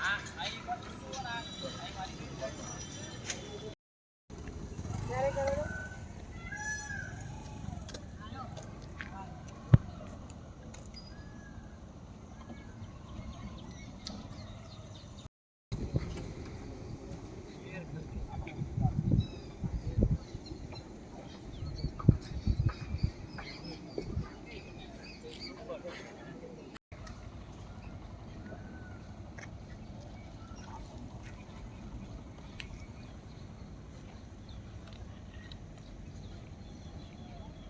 આ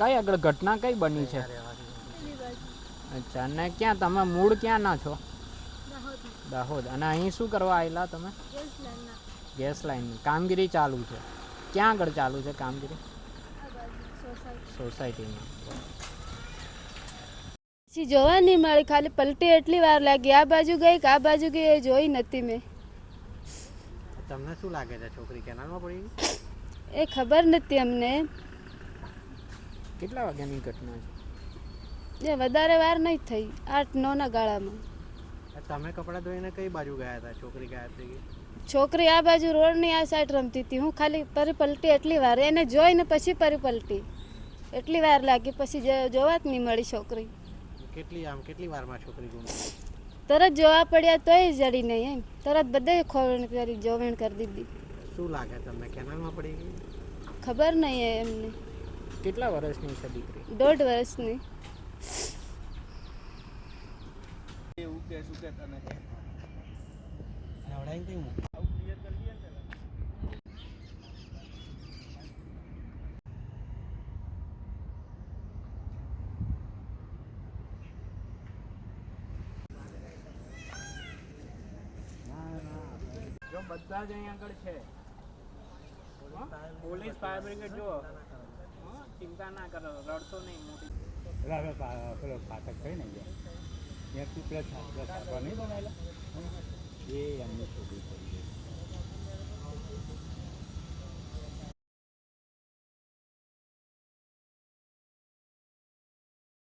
કઈ આગળ ઘટના કઈ બની છે? અચ્છા અને ક્યાં તમે મૂળ ક્યાં ના છો? દાહોદ. અને અહીં શું કરવા આવેલા તમે? Gas line. કામગીરી ચાલુ છે. ક્યાં આગળ ચાલુ છે કામગીરી? સોસાયટીમાં. પછી જોવા નહીં મળી. ખાલી પલટી એટલી વાર લાગી. આ બાજુ ગઈ કે આ બાજુ ગઈ એ જોઈ નથી મેં. તમને શું લાગે છે? છોકરી કેનાલમાં પડી એ ખબર નથી અમને. કેટલા વાગ્યાની ઘટના છે? એ વધારે વાર નહીં થઈ. આઠ નવના ગાળામાં. તમે કપડાં ધોઈને કઈ બાજુ ગયા હતા? છોકરી ગયા હતી છોકરી આ બાજુ રોડની આ સાઈડ રમતી હતી. હું ખાલી પરી પલટી એટલી વાર. એને જોઈને પછી પરી પલટી એટલી વાર લાગી. પછી જોવા જ નહીં મળી છોકરી. કેટલી આમ કેટલી વારમાં છોકરી ગુમ તરત જોવા પડ્યા તોય જડી નહીં એમ. તરત બધે ખોવણ કરી જોવણ કરી દીધી. શું લાગે તમને? કેનાલમાં પડી ગઈ? ખબર નહીં એ એમને. કેટલા વર્ષની છે દીકરી? દોઢ વર્ષની. બધા જ અહીંયા આગળ છે. પોલીસ ફાયર બ્રિગેડ જો ના કરો, રડતો નહીં મોટી. હવે પેલો ફાટક થઈ ને ત્યાં તું બનાવેલા? એ એમની છોકરી પડી